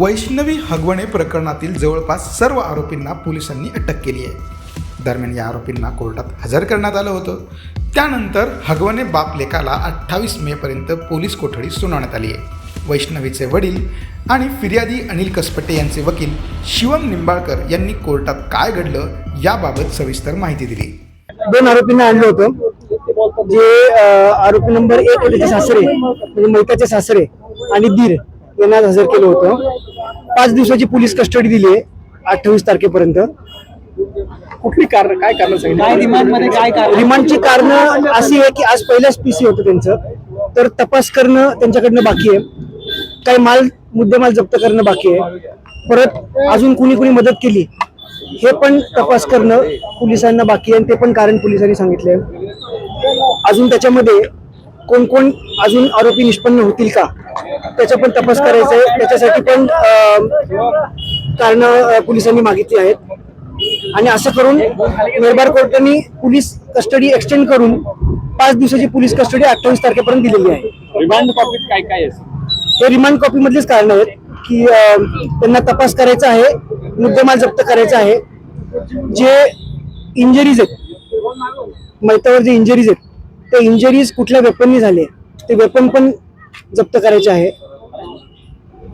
वैष्णवी हगवणे प्रकरणातील जवळपास सर्व आरोपींना पोलिसांनी अटक केली आहे. दरम्यान या आरोपींना कोर्टात हजर करण्यात आलं होतं. त्यानंतर हगवणे बापलेकाला अठ्ठावीस मेपर्यंत पोलीस कोठडी सुनावण्यात आली आहे. वैष्णवीचे वडील आणि फिर्यादी अनिल कसपटे यांचे वकील शिवम निंबाळकर यांनी कोर्टात काय घडलं याबाबत सविस्तर माहिती दिली. दोन आरोपींना आणलं होतं. जे आरोपी नंबर एक होते सासरे म्हणजे मैताचे सासरे आणि दीर. यांना आज हजर केलं होतं. पाच दिवसाची पोलीस कस्टडी दिली आहे अठ्ठावीस तारखेपर्यंत. कुठली कारण काय कारण सांगितलं? काय कारण? रिमांडची कारण अशी आहे की आज पहिल्याच पीसी होतं त्यांचं. तर तपास करणं त्यांच्याकडनं बाकी आहे. काही माल मुद्देमाल जप्त करणं बाकी आहे. परत अजून कुणी कुणी मदत केली हे पण तपास करणं पोलिसांना बाकी आहे ते पण कारण पोलिसांनी सांगितले अजून त्याच्यामध्ये कोण कोण अजून आरोपी निष्पन्न होतील का? त्याचा पण तपास करायचा आहे. त्याच्यासाठी पण कारण पोलिसांनी मागितली आहेत. आणि असं करून निर्भार कोर्टाने पोलीस कस्टडी एक्सटेंड करून पाच दिवसाची पोलीस कस्टडी अठ्ठावीस तारखेपर्यंत दिलेली आहे. रिमांड कॉपीत काय काय आहे? हे रिमांड कॉपी मधलेच कारण आहेत की त्यांना तपास करायचा आहे मुद्देमाल जप्त करायचा आहे. जे इंजरीज आहेत मैतावर जे इंजरीज आहेत ते इंजरीज कुठल्या वेपननी झाले ते वेपन पण जप्त करायचे आहे.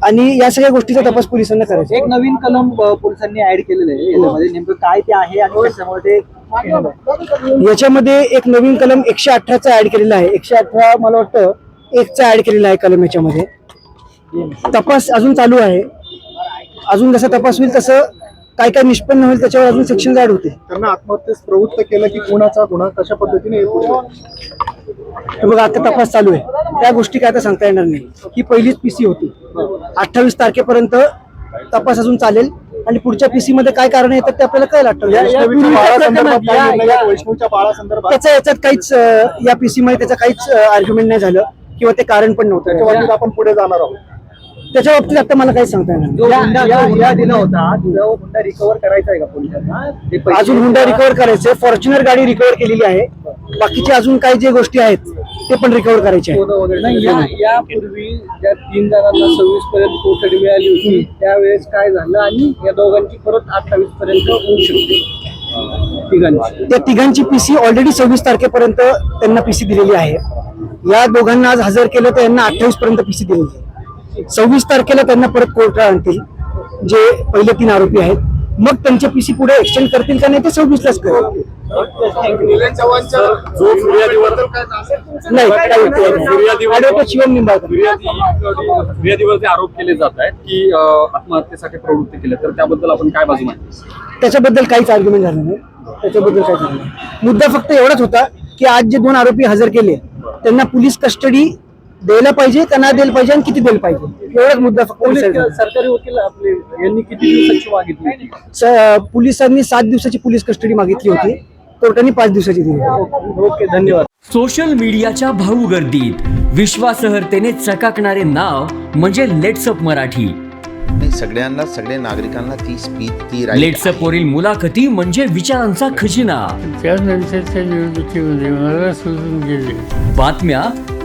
आणि या सगळ्या गोष्टीचा तपास पोलिसांना करायचा. एक नवीन कलम अ, पोलिसांनी ऍड केलेलं आहे. याच्यामध्ये नेमकं काय ते आहे आणि कशामुळे ते केलेलं आहे. याच्यामध्ये एक नवीन कलम एकशे अठराचा ऍड केलेला आहे. एकशे अठरा मला वाटतं एकचा ऍड केलेला आहे कलम याच्यामध्ये. तपास अजून चालू आहे. अजून जसा तपास होईल तसं काय काय निष्पन्न होईल त्याच्यावर अजून सेक्शन ऍड होते. त्यांना आत्महत्येस प्रवृत्त केलं की कोणाचा गुन्हा कशा पद्धतीने बघा आता तपास चालू आहे. त्या गोष्टी काय आता सांगता येणार नाही. ही पहिलीच पीसी होती. अठ्ठावीस तारखेपर्यंत तपास अजून चालेल. आणि पुढच्या पीसी मध्ये काय कारण येतात ते आपल्याला कळेल अठ्ठावीस बाळासंदर्भात त्याच्या याच्यात काहीच या पीसी मध्ये त्याचं काहीच आर्ग्युमेंट नाही झालं. किंवा ते कारण पण नव्हतं. आपण पुढे जाणार आहोत. त्याच्या बाबतीत आता मला काहीच सांगता. जो हुंडा जो हुंडा दिला होता तो हुंडा रिकव्हर करायचा आहे का पोलिसांना? ते पैसे- अजून हुंडा रिकव्हर करायचे. फॉर्च्युनर गाडी रिकव्हर केलेली आहे. बाकीचे अजून काही जे गोष्टी आहेत ते पण रिकव्हर करायचे आहे सोनं वगैरे नाही, या- यापूर्वी ज्या तीन जणांना सव्वीस पर्यंत कोठडी मिळाली होती त्यावेळेस काय झालं आणि या दोघांची परत अठ्ठावीस पर्यंत होऊ शकते. तिघांची. त्या तिघांची पीसी ऑलरेडी सव्वीस तारखेपर्यंत त्यांना पीसी दिलेली आहे. या दोघांना आज हजर केलं तर यांना अठ्ठावीस पर्यंत पीसी दिलेली आहे. सव्वीस तारखेला त्यांना परत कोर्टात आणतील जे पहिले तीन आरोपी आहेत. मग त्यांचे पीसी पुढे एक्सटेंड करतील का नाही ते सव्वीसलाच करेल? नाही काही उपयोग नाही. फिर्यादीवर- ॲडव्होकेट शिवम निंबाळकर. फिर्यादी फिर्यादीवर जे आरोप केले जात आहेत की अं, आत्महत्येसाठी प्रवृत्ती केल्या तर त्याबद्दल आपण काय बाजू मांडतो त्याच्याबद्दल काहीच आर्ग्युमेंट झालं नाही. त्याच्याबद्दल काहीच झालं नाही. मुद्दा फक्त एवढाच होता की आज जे दोन आरोपी हजर केले त्यांना पोलीस कस्टडी द्यायला पाहिजे का नाही द्यायला पाहिजे आणि किती द्यायला पाहिजे? एवढाच मुद्दा पोलीस. सरकारी वकील आपले यांनी किती दिवसाची मागितली? स- पोलिसांनी सात दिवसाची पोलीस कस्टडी मागितली होती. कोर्टाने पाच दिवसाची दिली. ओके धन्यवाद. सोशल मीडियाच्या भाऊ गर्दीत विश्वासार्हतेने चकाकणारे नाव म्हणजे लेट्सअप मराठी. नाही सगळ्यांना सगळ्या नागरिकांना ती स्पीच ती right लेट्सअप वरील मुलाखती म्हणजे विचारांचा खजिना. त्यानंतरच्या निवडणुकीमध्ये मला सोडून गेले. बातम्या